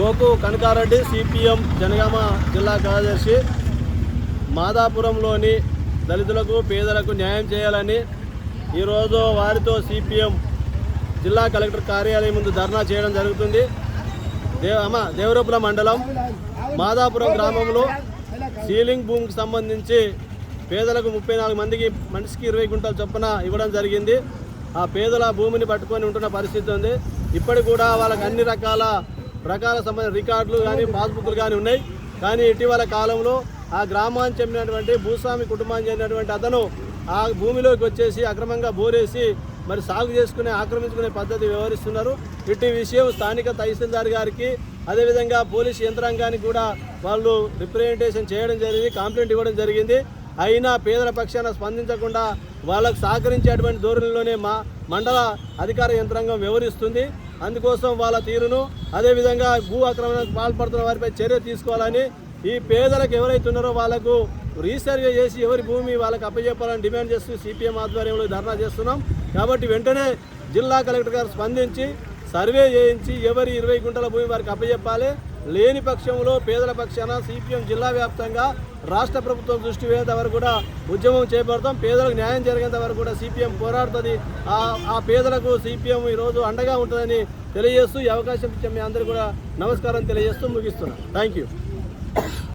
మోకు Kanaka Reddy CPM Janagama జిల్లా కార్యదర్శి మాదాపురంలోని దళితులకు పేదలకు న్యాయం చేయాలని ఈరోజు వారితో సిపిఎం జిల్లా కలెక్టర్ కార్యాలయం ముందు ధర్నా చేయడం జరుగుతుంది. దేవ దేవరపుల మండలం మాదాపురం గ్రామంలో సీలింగ్ భూమికి సంబంధించి పేదలకు ముప్పై నాలుగు మందికి మనిషికి ఇరవై గుంటల చొప్పున ఇవ్వడం జరిగింది. ఆ పేదల భూమిని పట్టుకొని ఉంటున్న పరిస్థితి ఉంది. ఇప్పటికి కూడా వాళ్ళకి అన్ని రకాల రకాల సంబంధించిన రికార్డులు కానీ పాస్బుక్లు కానీ ఉన్నాయి. కానీ ఇటీవల కాలంలో ఆ గ్రామానికి చెందినటువంటి భూస్వామి కుటుంబానికి చెందినటువంటి అతను ఆ భూమిలోకి వచ్చేసి అక్రమంగా బోరేసి మరి సాగు చేసుకునే ఆక్రమించుకునే పద్ధతి వ్యవహరిస్తున్నారు. ఇట్టి విషయం స్థానిక తహసీల్దార్ గారికి అదేవిధంగా పోలీస్ యంత్రాంగానికి కూడా వాళ్ళు రిప్రజెంటేషన్ చేయడం జరిగింది కంప్లైంట్ ఇవ్వడం జరిగింది. అయినా పేదల పక్షాన స్పందించకుండా వాళ్ళకు సహకరించేటువంటి ధోరణిలోనే మా మండల అధికార యంత్రాంగం వ్యవహరిస్తుంది. అందుకోసం వాళ్ళ తీరును అదేవిధంగా భూ ఆక్రమణకు పాల్పడుతున్న వారిపై చర్య తీసుకోవాలని ఈ పేదలకు ఎవరైతే ఉన్నారో వాళ్ళకు రీసర్వే చేసి ఎవరి భూమి వాళ్ళకి అప్పచెప్పాలని డిమాండ్ చేస్తూ సిపిఎం ఆధ్వర్యంలో ధర్నా చేస్తున్నాం. కాబట్టి వెంటనే జిల్లా కలెక్టర్ గారు స్పందించి సర్వే చేయించి ఎవరి ఇరవై గుంటల భూమి వారికి అప్పచెప్పాలి. లేని పక్షంలో పేదల పక్షాన సిపిఎం జిల్లా వ్యాప్తంగా రాష్ట్ర ప్రభుత్వం దృష్టి వేసేంత వరకు కూడా ఉద్యమం చేపడతాం. పేదలకు న్యాయం జరిగేంత వరకు కూడా సిపిఎం పోరాడుతుంది. ఆ ఆ పేదలకు సిపిఎం ఈరోజు అండగా ఉంటుందని తెలియజేస్తూ ఈ అవకాశం ఇచ్చే మీ అందరూ కూడా నమస్కారం తెలియజేస్తూ ముగిస్తున్నాను. Thank you